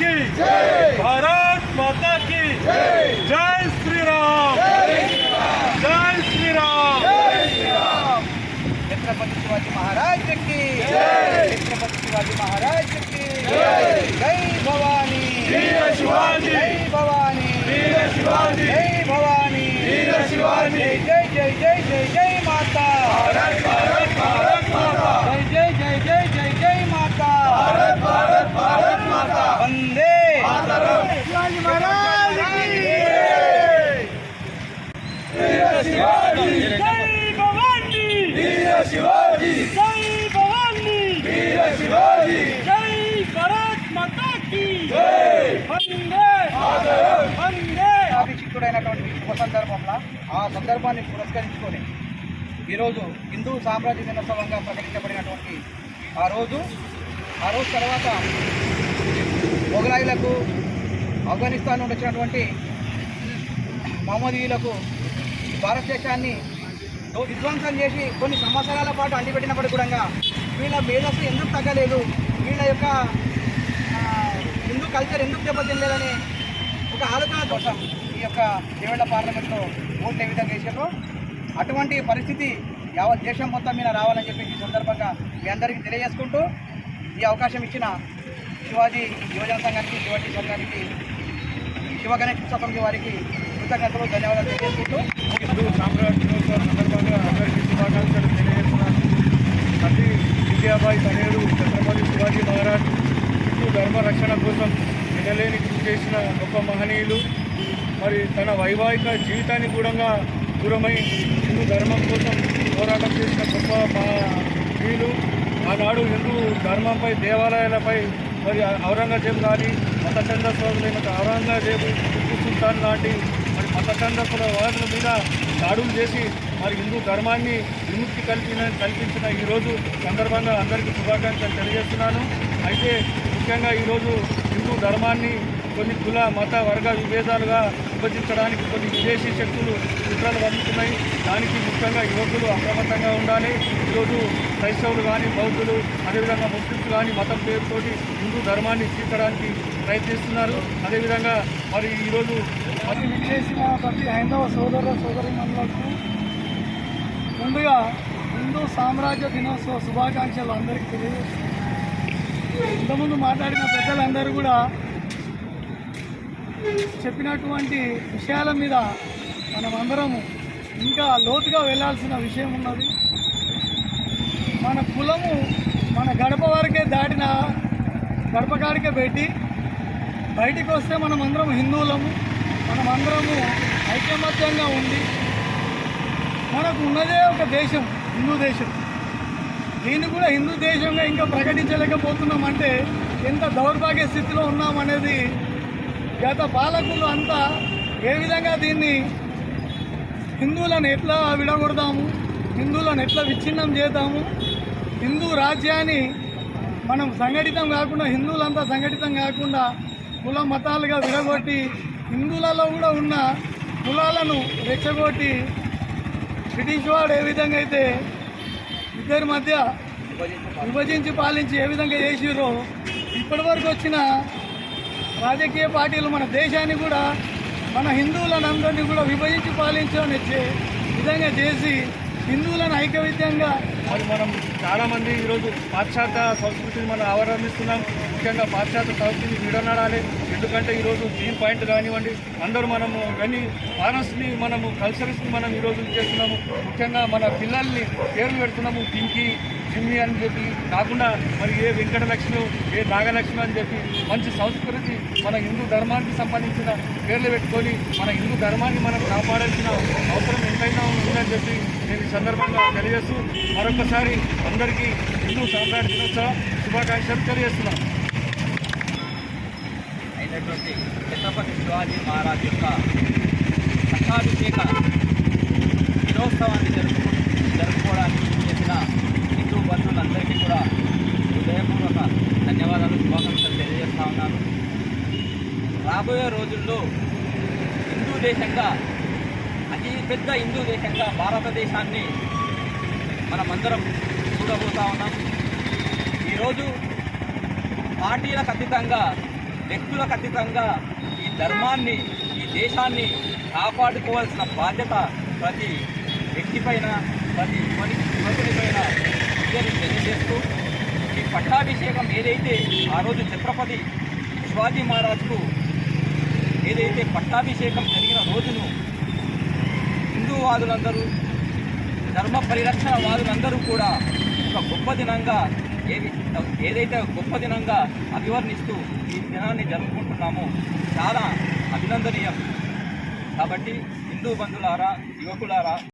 की भारत माता की जय श्री राम जय श्री राम छत्रपति शिवाजी महाराज की छत्रपति शिवाजी महाराज की जय भवानी शिवाजी जय भवानी शिवाजी जय भवानी शिवाजी जय जय శివాజీ! జై భవానీ! వీర శివాజీ! జై భారత్ మాతా కీ జై! వందే మాతరం వందే! అభిషిక్తుడైనటువంటి శుభ సందర్భంలో ఆ సందర్భాన్ని పురస్కరించుకొని ఈరోజు హిందూ సామ్రాజ్య దినోత్సవంగా ప్రకటించబడినటువంటి ఆ రోజు ఆ రోజు తర్వాత మొఘలాయులకు ఆఫ్ఘనిస్తాన్ నుండి వచ్చినటువంటి మహమ్మదీయులకు భారతదేశాన్ని విధ్వంసం చేసి కొన్ని సంవత్సరాల పాటు అంటిపెట్టినప్పటికీ కూడా వీళ్ళ మేధస్సు ఎందుకు తగ్గలేదు? వీళ్ళ యొక్క హిందూ కల్చర్ ఎందుకు దెబ్బతినలేదని ఒక ఆలోచన కోసం ఈ యొక్క దేవుళ్ళ పార్లమెంట్లో ఓట్లు ఏ విధంగా వేసారో అటువంటి పరిస్థితి యావత్ దేశం మొత్తం మీద రావాలని చెప్పి ఈ సందర్భంగా మీ అందరికీ తెలియజేసుకుంటూ ఈ అవకాశం ఇచ్చిన శివాజీ యువజన సంఘానికి శివాజీ సంఘానికి శివగణేష్ గణేష్ వారికి కృతజ్ఞతలు ధన్యవాదాలు తెలియజేసుకుంటూ హిందూ సామ్రాజ్యోత్సవం సందర్భంగా అందరికీ శుభాకాంక్షలు తెలియజేస్తున్నాను. అతి విద్యాబాయి తనయుడు ఛత్రపతి శివాజీ మహారాజ్ హిందూ ధర్మ రక్షణ కోసం వినలేని కృషి చేసిన గొప్ప మహనీయులు మరి తన వైవాహిక జీవితాన్ని కూడా దూరమై హిందూ ధర్మం కోసం పోరాటం చేసిన గొప్ప మహనీయులు. ఆనాడు హిందూ ధర్మంపై దేవాలయాలపై మరి ఔరంగజేబు కానీ మత చందస్వాదులైన ఔరంగజేబు టిప్పు సుల్తాన్ లాంటి మరి వాదుల మీద దాడులు చేసి మరి హిందూ ధర్మాన్ని విముక్తి కల్పిన కల్పించిన ఈరోజు సందర్భంగా అందరికీ శుభాకాంక్షలు తెలియజేస్తున్నాను. అయితే ముఖ్యంగా ఈరోజు హిందూ ధర్మాన్ని కొన్ని కుల మత వర్గ విభేదాలుగా విభజించడానికి కొన్ని విదేశీ శక్తులు కుట్రలు వదులుతున్నాయి దానికి ముఖ్యంగా యువకులు అప్రమత్తంగా ఉండాలి. ఈరోజు క్రైస్తవులు కానీ బౌద్ధులు అదేవిధంగా ముస్లింస్ కానీ మతం పేరుతోటి హిందూ ధర్మాన్ని తీర్చడానికి ప్రయత్నిస్తున్నారు. అదేవిధంగా మరి ఈరోజు అది విచ్చేసిన ప్రతి హైందవ సోదర సోదరిమణులకు ముందుగా హిందూ సామ్రాజ్య దినోత్సవ శుభాకాంక్షలు అందరికీ తెలియజేస్తున్నాను. ఇంతకుముందు మాట్లాడిన పెద్దలందరూ కూడా చెప్పినటువంటి విషయాల మీద మనం అందరము ఇంకా లోతుగా వెళ్ళాల్సిన విషయం ఉన్నది. మన కులము మన గడప వరకే దాటిన గడప కాడికే పెట్టి బయటికి వస్తే మనం అందరం హిందువులము మనం అందరము ఐకమత్యంగా ఉండి మనకు ఉన్నదే ఒక దేశం హిందూ దేశం. దీన్ని కూడా హిందూ దేశంగా ఇంకా ప్రకటించలేకపోతున్నామంటే ఎంత దౌర్భాగ్య స్థితిలో ఉన్నామనేది గత పాలకులు అంతా ఏ విధంగా దీన్ని హిందువులను ఎట్లా విడగొడదాము హిందువులను ఎట్లా విచ్ఛిన్నం చేద్దాము హిందూ రాజ్యాన్ని మనం సంఘటితం కాకుండా హిందువులంతా సంఘటితం కాకుండా కుల మతాలుగా విడగొట్టి హిందువులలో కూడా ఉన్న కులాలను రెచ్చగొట్టి బ్రిటిష్ వాడు ఏ విధంగా అయితే ఇద్దరి మధ్య విభజించి పాలించి ఏ విధంగా చేసిరో ఇప్పటి వరకు వచ్చిన రాజకీయ పార్టీలు మన దేశాన్ని కూడా మన హిందువులందరినీ కూడా విభజించి పాలించమని వచ్చే విధంగా చేసి హిందువులను ఐకవిత్యంగా మరి మనం చాలామంది ఈరోజు పాశ్చాత్య సంస్కృతిని మనం అవలంబిస్తున్నాం ముఖ్యంగా పాశ్చాత్య సంస్కృతిని విడనాడాలి ఎందుకంటే ఈరోజు గ్రీన్ పాయింట్ కానివ్వండి అందరూ మనము కానీ ఫారెన్స్ని మనము కల్చర్స్ని మనం ఈరోజు చేస్తున్నాము. ముఖ్యంగా మన పిల్లల్ని పేర్లు పెడుతున్నాము పింకీ జిమ్మి అని చెప్పి. కాకుండా మరి ఏ వెంకటలక్ష్మి ఏ నాగలక్ష్మి అని చెప్పి. మంచి సంస్కృతి మన హిందూ ధర్మానికి సంబంధించిన పేర్లు పెట్టుకొని మన హిందూ ధర్మాన్ని మనం కాపాడాల్సిన అవసరం ఎంతైనా ఉందని చెప్పి నేను ఈ సందర్భంగా తెలియజేస్తూ మరొకసారి అందరికీ హిందూ సామ్రాట్ దినోత్సవ శుభాకాంక్షలు తెలియజేస్తున్నాను. అయినటువంటి ఛత్రపతి శివాజీ మహారాజ్ యొక్క పట్టాభిషేక దినోత్సవాన్ని జరుపు జరుపుకోవడానికి చేసిన హిందూ బంధువులందరికీ కూడా హృదయపూర్వక ధన్యవాదాలు శుభాకాంక్షలు తెలియజేస్తా ఉన్నాను. రాబోయే రోజుల్లో హిందూ దేశంగా అతిపెద్ద హిందూ దేశంగా భారతదేశాన్ని మనమందరం చూడబోతా ఉన్నాం. ఈరోజు పార్టీలకు అతీతంగా వ్యక్తులకు అతీతంగా ఈ ధర్మాన్ని ఈ దేశాన్ని కాపాడుకోవాల్సిన బాధ్యత ప్రతి వ్యక్తి పైన ప్రతి యువని యువకుని పైన తెలియజేస్తూ ఈ పట్టాభిషేకం ఏదైతే ఆ రోజు ఛత్రపతి శివాజీ మహారాజుకు ఏదైతే పట్టాభిషేకం జరిగిన రోజును హిందూవాదులందరూ ధర్మ పరిరక్షణ వాదులందరూ కూడా ఒక గొప్ప దినంగా ఏది ఏదైతే గొప్ప దినంగా అభివర్ణిస్తూ ఈ దినాన్ని జరుపుకుంటున్నామో చాలా అభినందనీయం. కాబట్టి హిందూ బంధులారా యువకులారా